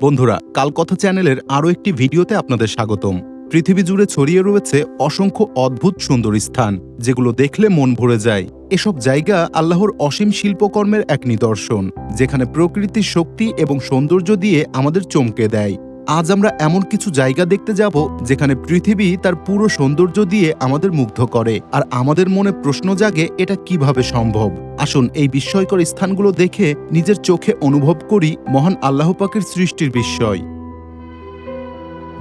বন্ধুরা, কালকথা চ্যানেলের আরও একটি ভিডিওতে আপনাদের স্বাগতম। পৃথিবী জুড়ে ছড়িয়ে রয়েছে অসংখ্য অদ্ভুত সুন্দর স্থান, যেগুলো দেখলে মন ভরে যায়। এসব জায়গা আল্লাহর অসীম শিল্পকর্মের এক নিদর্শন, যেখানে প্রকৃতির শক্তি এবং সৌন্দর্য দিয়ে আমাদের চমকে দেয়। আজ আমরা এমন কিছু জায়গা দেখতে যাব যেখানে পৃথিবী তার পুরো সৌন্দর্য দিয়ে আমাদের মুগ্ধ করে। আর আমাদের মনে প্রশ্ন জাগে, এটা কীভাবে সম্ভব? আসুন এই বিস্ময়কর স্থানগুলো দেখে নিজের চোখে অনুভব করি মহান আল্লাহ পাকের সৃষ্টির বিস্ময়।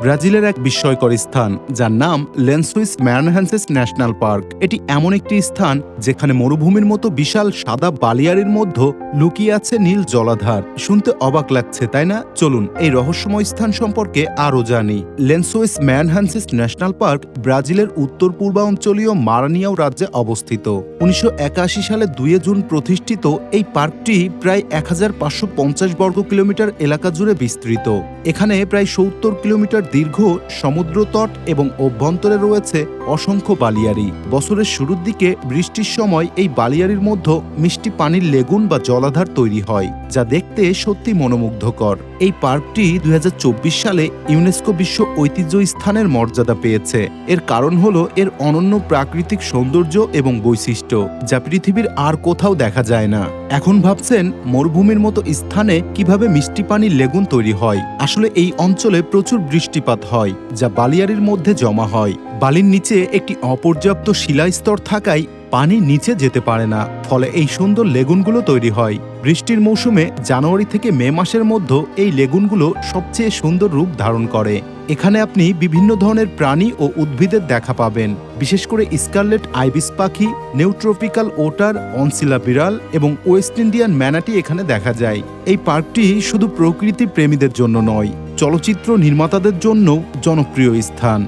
ব্রাজিলের এক বিস্ময়কর স্থান, যার নাম লেন্সুইস ম্যানহ্যান্সেস ন্যাশনাল পার্ক। এটি এমন একটি স্থান যেখানে মরুভূমির মতো বিশাল সাদা বালিয়ারির মধ্যে লুকিয়ে আছে নীল জলাধার। শুনতে অবাক লাগছে, তাই না? চলুন এই রহস্যময় স্থান সম্পর্কে আরও জানি। লেন্সুইস ম্যানহ্যান্সেস ন্যাশনাল পার্ক ব্রাজিলের উত্তর পূর্বাঞ্চলীয় মারানিয়াও রাজ্যে অবস্থিত। উনিশশো একাশি সালে দুয়ে জুন প্রতিষ্ঠিত এই পার্কটি প্রায় এক হাজার পাঁচশো পঞ্চাশ বর্গ কিলোমিটার এলাকা জুড়ে বিস্তৃত। এখানে প্রায় সত্তর কিলোমিটার দীর্ঘ সমুদ্রতট এবং অভ্যন্তরে রয়েছে অসংখ্য বালিয়ারি। বছরের শুরুর দিকে বৃষ্টির সময় এই বালিয়ারির মধ্যে মিষ্টি পানির লেগুন বা জলাধার তৈরি হয়। যা দেখতে সত্যি মনোমুগ্ধকর। এই পার্কটি দু হাজার চব্বিশ সালে ইউনেস্কো বিশ্ব ঐতিহ্য স্থানের মর্যাদা পেয়েছে। এর কারণ হলো এর অনন্য প্রাকৃতিক সৌন্দর্য এবং বৈশিষ্ট্য, যা পৃথিবীর আর কোথাও দেখা যায় না। এখন ভাবছেন, মরুভূমির মতো স্থানে কীভাবে মিষ্টি পানির লেগুন তৈরি হয়? আসলে এই অঞ্চলে প্রচুর বৃষ্টিপাত হয়, যা বালিয়ারির মধ্যে জমা হয়। বালির নিচে একটি অপর্যাপ্ত শিলাস্তর থাকায় পানি নিচে যেতে পারে না। ফলে এই সুন্দর লেগুনগুলো তৈরি হয়। বৃষ্টির মৌসুমে জানুয়ারি থেকে মে মাসের মধ্যে এই লেগুনগুলো সবচেয়ে সুন্দর রূপ ধারণ করে। এখানে আপনি বিভিন্ন ধরনের প্রাণী ও উদ্ভিদের দেখা পাবেন। বিশেষ করে স্কারলেট আইবিস পাখি, নিউট্রপিক্যাল ওটার, অনসিলা বিড়াল এবং ওয়েস্ট ইন্ডিয়ান ম্যানাটি এখানে দেখা যায়। এই পার্কটি শুধু প্রকৃতি প্রেমীদের জন্য নয়, চলচ্চিত্র নির্মাতাদের জন্য জনপ্রিয় স্থান।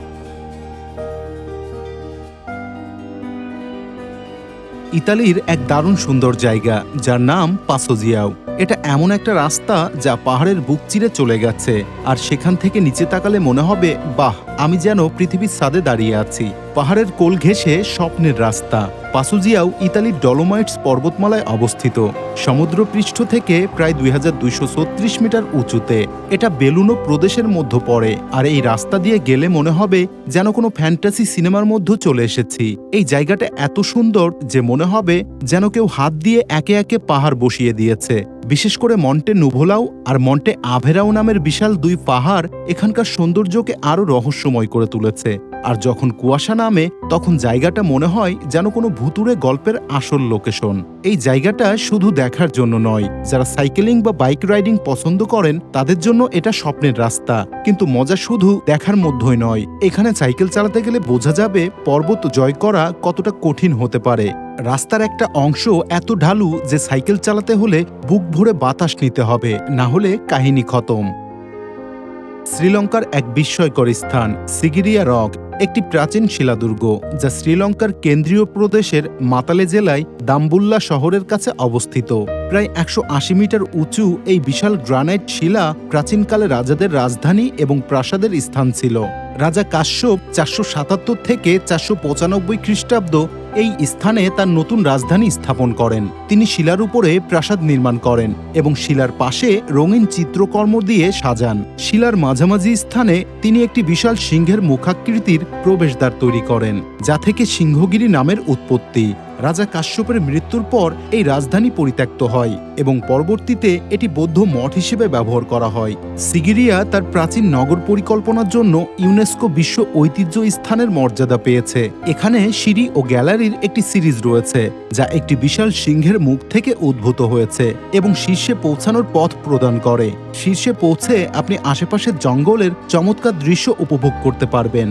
ইতালির এক দারুণ সুন্দর জায়গা, যার নাম পাসোজিয়াও এটা এমন একটা রাস্তা যা পাহাড়ের বুক চিরে চলে গেছে, আর সেখান থেকে নিচে তাকালে মনে হবে, বাহ, আমি যেন পৃথিবীর সাদে দাঁড়িয়ে আছি। পাহাড়ের কোল ঘেঁষে স্বপ্নের রাস্তা। পাসুজিয়াও ইতালির ডলোমাইটস পর্বতমালায় অবস্থিত। সমুদ্রপৃষ্ঠ থেকে প্রায় দুই মিটার উঁচুতে। এটা বেলুনো প্রদেশের মধ্যে পড়ে, আর এই রাস্তা দিয়ে গেলে মনে হবে যেন কোনো ফ্যান্টাসি সিনেমার মধ্যে চলে এসেছি। এই জায়গাটা এত সুন্দর যে মনে হবে যেন কেউ হাত দিয়ে একে একে পাহাড় বসিয়ে দিয়েছে। বিশেষ করে মন্টে নুভোলাও আর মন্টে আভেরাও নামের বিশাল দুই পাহাড় এখানকার সৌন্দর্যকে আরও রহস্যময় করে তুলেছে। আর যখন কুয়াশা নামে, তখন জায়গাটা মনে হয় যেন কোনো ভুতুরে গল্পের আসল লোকেশন। এই জায়গাটা শুধু দেখার জন্য নয়, যারা সাইকেলিং বা বাইক রাইডিং পছন্দ করেন, তাদের জন্য এটা স্বপ্নের রাস্তা। কিন্তু মজা শুধু দেখার মধ্যই নয়, এখানে সাইকেল চালাতে গেলে বোঝা যাবে পর্বত জয় করা কতটা কঠিন হতে পারে। রাস্তার একটা অংশ এত ঢালু যে সাইকেল চালাতে হলে বুক ভরে বাতাস নিতে হবে, না হলে কাহিনী খতম। শ্রীলঙ্কার এক বিস্ময়কর স্থান, সিগিরিয়া রক। একটি প্রাচীন শিলাদুর্গ, যা শ্রীলঙ্কার কেন্দ্রীয় প্রদেশের মাতালে জেলায় দাম্বুল্লা শহরের কাছে অবস্থিত। প্রায় একশো আশি মিটার উঁচু এই বিশাল গ্রানাইট শিলা প্রাচীনকালে রাজাদের রাজধানী এবং প্রাসাদের স্থান ছিল। রাজা কাশ্যপ চারশো সাতাত্তর থেকে চারশো পঁচানব্বই খ্রিস্টাব্দ এই স্থানে তার নতুন রাজধানী স্থাপন করেন। তিনি শিলার উপরে প্রাসাদ নির্মাণ করেন এবং শিলার পাশে রঙিন চিত্রকর্ম দিয়ে সাজান। শিলার মাঝামাঝি স্থানে তিনি একটি বিশাল সিংহের মুখাকৃতির প্রবেশদ্বার তৈরি করেন, যা থেকে সিংহগিরি নামের উৎপত্তি। রাজা কাশ্যপের মৃত্যুর পর এই রাজধানী পরিত্যক্ত হয় এবং পরবর্তীতে এটি বৌদ্ধ মঠ হিসেবে ব্যবহার করা হয়। সিগিরিয়া তার প্রাচীন নগর পরিকল্পনার জন্য ইউনেস্কো বিশ্ব ঐতিহ্য স্থানের মর্যাদা পেয়েছে। এখানে সিঁড়ি ও গ্যালারির একটি সিরিজ রয়েছে, যা একটি বিশাল সিংহের মুখ থেকে উদ্ভূত হয়েছে এবং শীর্ষে পৌঁছানোর পথ প্রদান করে। শীর্ষে পৌঁছে আপনি আশেপাশের জঙ্গলের চমৎকার দৃশ্য উপভোগ করতে পারবেন।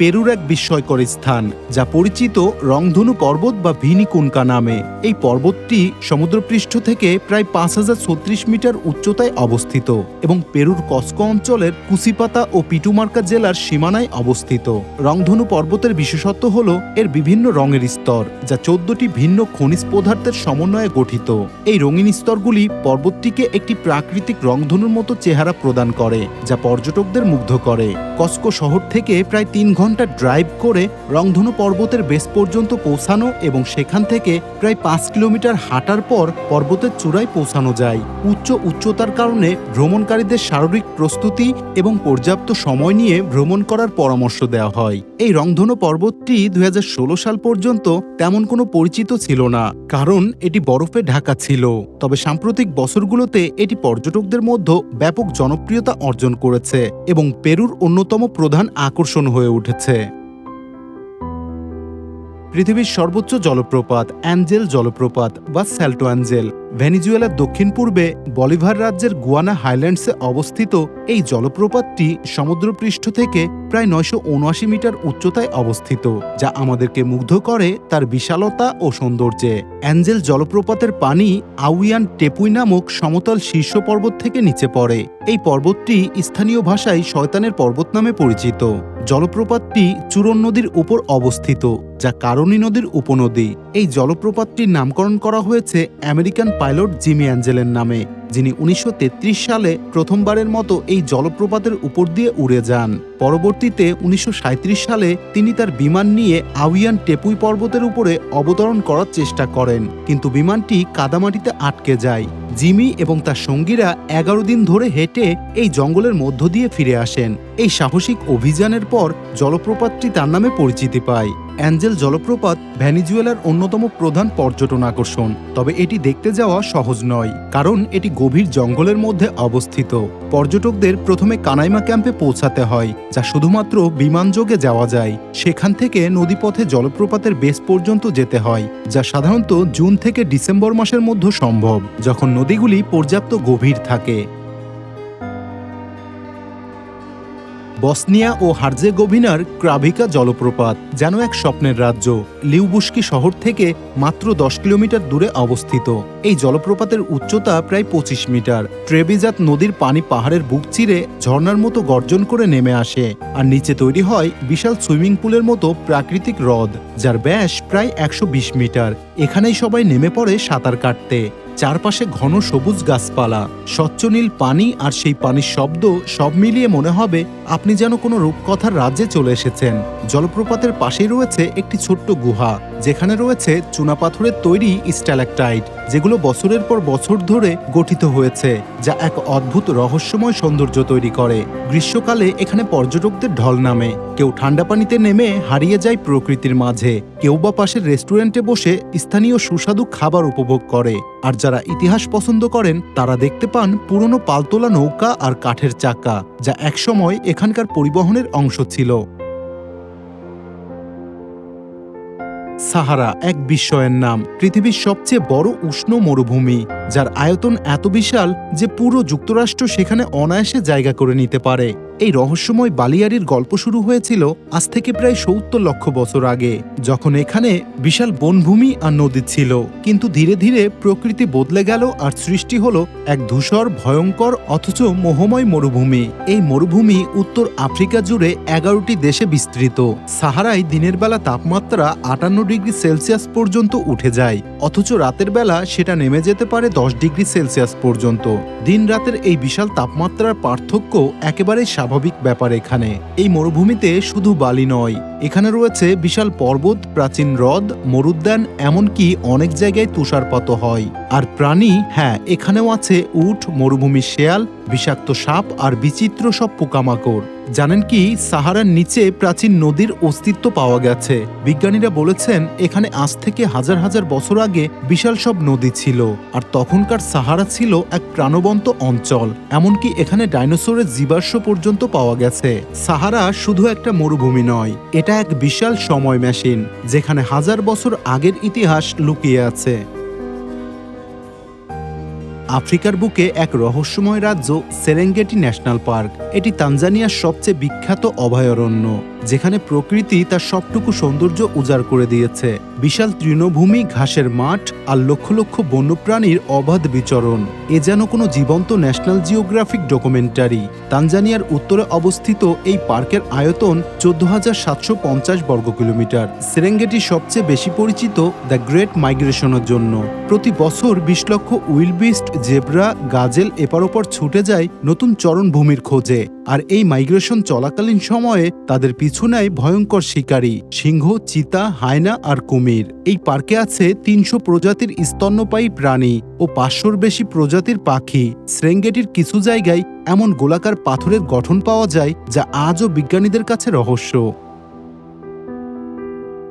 পেরুর এক বিস্ময়কর স্থান, যা পরিচিত রংধনু পর্বত বা ভিনিকুনকা নামে। এই পর্বতটি সমুদ্রপৃষ্ঠ থেকে প্রায় পাঁচ হাজার ছত্রিশ মিটার উচ্চতায় অবস্থিত এবং পেরুর কস্কো অঞ্চলের কুসিপাতা ও পিটুমার্কা জেলার সীমানায় অবস্থিত। রংধনু পর্বতের বিশেষত্ব হল, এর বিভিন্ন রঙের স্তর, যা চোদ্দটি ভিন্ন খনিজ পদার্থের সমন্বয়ে গঠিত। এই রঙিন স্তরগুলি পর্বতটিকে একটি প্রাকৃতিক রংধনুর মতো চেহারা প্রদান করে, যা পর্যটকদের মুগ্ধ করে। কস্কো শহর থেকে প্রায় তিন ঘণ্টা ঘণ্টা ড্রাইভ করে রংধনু পর্বতের বেস পর্যন্ত পৌঁছানো এবং সেখান থেকে প্রায় পাঁচ কিলোমিটার হাঁটার পর পর্বতের চূড়ায় পৌঁছানো যায়। উচ্চ উচ্চতার কারণে ভ্রমণকারীদের শারীরিক প্রস্তুতি এবং পর্যাপ্ত সময় নিয়ে ভ্রমণ করার পরামর্শ দেওয়া হয়। এই রংধনু পর্বতটি দু হাজার ষোলো সাল পর্যন্ত তেমন কোনো পরিচিত ছিল না, কারণ এটি বরফে ঢাকা ছিল। তবে সাম্প্রতিক বছরগুলোতে এটি পর্যটকদের মধ্যে ব্যাপক জনপ্রিয়তা অর্জন করেছে এবং পেরুর অন্যতম প্রধান আকর্ষণ হয়ে উঠেছে। পৃথিবীর সর্বোচ্চ জলপ্রপাত অ্যাঞ্জেল জলপ্রপাত বা স্যাল্টো অ্যাঞ্জেল। ভেনিজুয়েলার দক্ষিণ পূর্বে বলিভার রাজ্যের গুয়ানা হাইল্যান্ডসে অবস্থিত এই জলপ্রপাতটি সমুদ্রপৃষ্ঠ থেকে প্রায় নয়শো উনআশি মিটার উচ্চতায় অবস্থিত, যা আমাদেরকে মুগ্ধ করে তার বিশালতা ও সৌন্দর্যে। অ্যাঞ্জেল জলপ্রপাতের পানি আউয়ান টেপুই নামক সমতল শীর্ষ পর্বত থেকে নিচে পড়ে। এই পর্বতটি স্থানীয় ভাষায় শয়তানের পর্বত নামে পরিচিত। জলপ্রপাতটি চুরন নদীর উপর অবস্থিত, যা কারণী নদীর উপনদী। এই জলপ্রপাতটির নামকরণ করা হয়েছে আমেরিকান পাইলট জিমি অ্যাঞ্জেলের নামে, যিনি উনিশশো তেত্রিশ সালে প্রথমবারের মতো এই জলপ্রপাতের উপর দিয়ে উড়ে যান। পরবর্তীতে উনিশশো সাঁইত্রিশ সালে তিনি তার বিমান নিয়ে আউয়ান টেপুই পর্বতের উপরে অবতরণ করার চেষ্টা করেন, কিন্তু বিমানটি কাদামাটিতে আটকে যায়। জিমি এবং তার সঙ্গীরা এগারো দিন ধরে হেঁটে এই জঙ্গলের মধ্য দিয়ে ফিরে আসেন। এই সাহসিক অভিযানের পর জলপ্রপাতটি তার নামে পরিচিতি পায়। অ্যাঞ্জেল জলপ্রপাত ভ্যানিজুয়েলার অন্যতম প্রধান পর্যটন আকর্ষণ, তবে এটি দেখতে যাওয়া সহজ নয়, কারণ এটি গভীর জঙ্গলের মধ্যে অবস্থিত। পর্যটকদের প্রথমে কানাইমা ক্যাম্পে পৌঁছাতে হয়, যা শুধুমাত্র বিমানযোগে যাওয়া যায়। সেখান থেকে নদীপথে জলপ্রপাতের বেস পর্যন্ত যেতে হয়, যা সাধারণত জুন থেকে ডিসেম্বর মাসের মধ্যে সম্ভব, যখন নদীগুলি পর্যাপ্ত গভীর থাকে। বসনিয়া ও হার্জেগোভিনার ক্রাভিকা জলপ্রপাত, যেন এক স্বপ্নের রাজ্য। লিউবুস্কি শহর থেকে মাত্র দশ কিলোমিটার দূরে অবস্থিত। এই জলপ্রপাতের উচ্চতা প্রায় পঁচিশ মিটার। ট্রেবিজাত নদীর পানি পাহাড়ের বুক চিরে ঝর্নার মতো গর্জন করে নেমে আসে। আর নিচে তৈরি হয় বিশাল সুইমিং পুলের মতো প্রাকৃতিক হ্রদ, যার ব্যাস প্রায় একশো বিশ মিটার। এখানেই সবাই নেমে পড়ে সাঁতার কাটতে। চারপাশে ঘন সবুজ গাছপালা স্বচ্ছ নীল পানি আর সেই পানির শব্দ সব মিলিয়ে মনে হবে আপনি যেন কোনো রূপকথার রাজ্যে চলে এসেছেন। জলপ্রপাতের পাশেই রয়েছে একটি ছোট্ট গুহা, যেখানে রয়েছে চুনাপাথরের তৈরি স্ট্যালাকটাইট, যেগুলো বছরের পর বছর ধরে গঠিত হয়েছে, যা এক অদ্ভুত রহস্যময় সৌন্দর্য তৈরি করে। গ্রীষ্মকালে এখানে পর্যটকদের ঢল নামে। কেউ ঠান্ডা পানিতে নেমে হারিয়ে যায় প্রকৃতির মাঝে। কেউ বা পাশের রেস্টুরেন্টে বসে স্থানীয় সুস্বাদু খাবার উপভোগ করে। আর যারা ইতিহাস পছন্দ করেন, তারা দেখতে পান পুরনো পালতোলা নৌকা আর কাঠের চাকা, যা একসময় এখানকার পরিবহনের অংশ ছিল। সাহারা এক বিস্ময়ের নাম, পৃথিবীর সবচেয়ে বড় উষ্ণ মরুভূমি, যার আয়তন এত বিশাল যে পুরো যুক্তরাষ্ট্র সেখানে অনায়াসে জায়গা করে নিতে পারে। এই রহস্যময় বালিয়ারির গল্প শুরু হয়েছিল আজ থেকে প্রায় সত্তর লক্ষ বছর আগে, যখন এখানে বিশাল বনভূমি আর নদী ছিল। কিন্তু ধীরে ধীরে প্রকৃতি বদলে গেল আর সৃষ্টি হলো এক ধূসর, ভয়ঙ্কর, অথচ মোহময় মরুভূমি। এই মরুভূমি উত্তর আফ্রিকা জুড়ে এগারোটি দেশে বিস্তৃত। সাহারায় দিনের বেলা তাপমাত্রা আটান্ন ডিগ্রি সেলসিয়াস পর্যন্ত উঠে যায়, অথচ রাতের বেলা সেটা নেমে যেতে পারে দশ ডিগ্রি সেলসিয়াস পর্যন্ত। দিন রাতের এই বিশাল তাপমাত্রার পার্থক্য একেবারেই স্বাভাবিক ব্যাপার এখানে। এই মরুভূমিতে শুধু বালি নয়, এখানে রয়েছে বিশাল পর্বত, প্রাচীন হ্রদ, মরুদ্যান, এমনকি অনেক জায়গায় তুষারপাত হয়। আর প্রাণী হ্যাঁ এখানেও আছে উট, মরুভূমির শেয়াল, বিষাক্ত সাপ আর বিচিত্র সব পোকামাকড়। জানেন কি, সাহারার নিচে প্রাচীন নদীর অস্তিত্ব পাওয়া গেছে। বিজ্ঞানীরা বলেছেন, এখানে আজ থেকে হাজার হাজার বছর আগে বিশাল সব নদী ছিল, আর তখনকার সাহারা ছিল এক প্রাণবন্ত অঞ্চল। এমনকি এখানে ডাইনোসরের জীবাশ্ম পর্যন্ত পাওয়া গেছে। সাহারা শুধু একটা মরুভূমি নয়, এটা এক বিশাল সময় মেশিন, যেখানে হাজার বছর আগের ইতিহাস লুকিয়ে আছে। আফ্রিকার বুকে এক রহস্যময় রাজ্য সেরেঙ্গেটি ন্যাশনাল পার্ক এটি তানজানিয়ার সবচেয়ে বিখ্যাত অভয়ারণ্য। যেখানে প্রকৃতি তার সবটুকু সৌন্দর্য উজাড় করে দিয়েছে। বিশাল তৃণভূমি, ঘাসের মাঠ আর লক্ষ লক্ষ বন্যপ্রাণীর অবাধ বিচরণ। এ যেন কোনো জীবন্ত ন্যাশনাল জিওগ্রাফিক ডকুমেন্টারি। তানজানিয়ার উত্তরে অবস্থিত এই পার্কের আয়তন চোদ্দ হাজার সাতশো পঞ্চাশ বর্গ কিলোমিটার। সেরেঙ্গেটি সবচেয়ে বেশি পরিচিত দ্য গ্রেট মাইগ্রেশনের জন্য। প্রতি বছর বিশ লক্ষ উইলবিস্ট জেব্রা গাজেল এপার ওপর ছুটে যায় নতুন চরণভূমির খোঁজে। আর এই মাইগ্রেশন চলাকালীন সময়ে তাদের পিছু নেয় ভয়ঙ্কর শিকারী, সিংহ, চিতা, হায়না আর কুমির। এই পার্কে আছে তিনশো প্রজাতির স্তন্যপায়ী প্রাণী ও পাঁচশোর বেশি প্রজাতির পাখি। শ্রেঙ্গেটির কিছু জায়গায় এমন গোলাকার পাথরের গঠন পাওয়া যায় যা আজও বিজ্ঞানীদের কাছে রহস্য।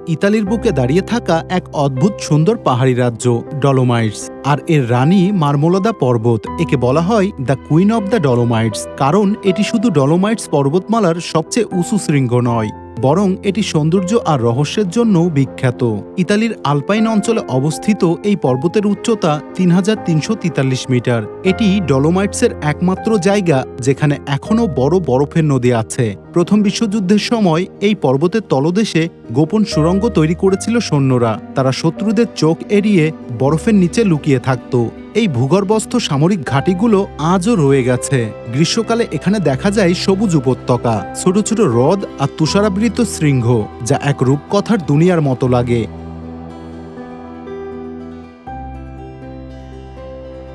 ইতালির বুকে দাঁড়িয়ে থাকা এক অদ্ভুত সুন্দর পাহাড়ি রাজ্য, ডলোমাইটস। আর এর রানী মার্মোলাদা পর্বত, একে বলা হয় the queen of the Dolomites. কারণ এটি শুধু ডলোমাইটস পর্বতমালার সবচেয়ে উঁচু শৃঙ্গ নয়। বরং এটি সৌন্দর্য আর রহস্যের জন্যও বিখ্যাত। ইতালির আলপাইন অঞ্চলে অবস্থিত এই পর্বতের উচ্চতা তিন মিটার। এটি ডলোমাইটসের একমাত্র জায়গা, যেখানে এখনও বড় বরফের নদী আছে। প্রথম বিশ্বযুদ্ধের সময় এই পর্বতের তলদেশে গোপন সুড়ঙ্গ তৈরি করেছিল সৈন্যরা। তারা শত্রুদের চোখ এড়িয়ে বরফের নিচে লুকিয়ে থাকত। এই ভূগর্ভস্থ সামরিক ঘাঁটিগুলো আজও রয়ে গেছে। গ্রীষ্মকালে এখানে দেখা যায় সবুজ উপত্যকা, ছোট ছোট হ্রদ আর তুষারাবৃত শৃঙ্গ, যা এক রূপকথার দুনিয়ার মতো লাগে।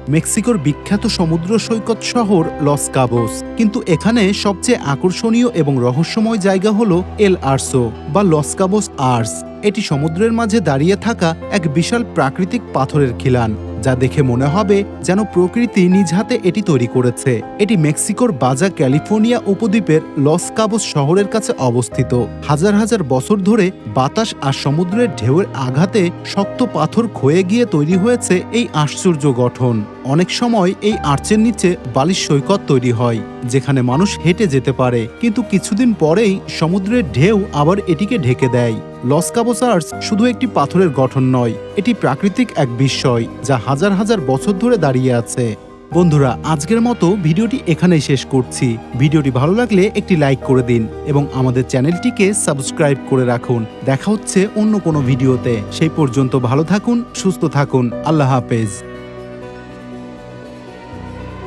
মেক্সিকোর বিখ্যাত সমুদ্র সৈকত শহর লস কাবোস। কিন্তু এখানে সবচেয়ে আকর্ষণীয় এবং রহস্যময় জায়গা হল এল আর্সো বা লস কাবোস আর্স। এটি সমুদ্রের মাঝে দাঁড়িয়ে থাকা এক বিশাল প্রাকৃতিক পাথরের খিলান। যা দেখে মনে হবে যেন প্রকৃতি নিজ হাতে এটি তৈরি করেছে। এটি মেক্সিকোর বাজা ক্যালিফোর্নিয়া উপদ্বীপের লস কাবোস শহরের কাছে অবস্থিত। হাজার হাজার বছর ধরে বাতাস আর সমুদ্রের ঢেউয়ের আঘাতে শক্ত পাথর ক্ষয়ে গিয়ে তৈরি হয়েছে এই আশ্চর্য গঠন। অনেক সময় এই আর্চের নিচে বালির সৈকত তৈরি হয়, যেখানে মানুষ হেঁটে যেতে পারে। কিন্তু কিছুদিন পরেই সমুদ্রের ঢেউ আবার এটিকে ঢেকে দেয়। লস কাবোস আর্টস শুধু একটি পাথরের গঠন নয়, এটি প্রাকৃতিক এক বিস্ময়, যা হাজার হাজার বছর ধরে দাঁড়িয়ে আছে। বন্ধুরা, আজকের মতো ভিডিওটি এখানেই শেষ করছি। ভিডিওটি ভালো লাগলে একটি লাইক করে দিন এবং আমাদের চ্যানেলটিকে সাবস্ক্রাইব করে রাখুন। দেখা হচ্ছে অন্য কোনো ভিডিওতে। সেই পর্যন্ত ভালো থাকুন, সুস্থ থাকুন। আল্লাহ হাফেজ।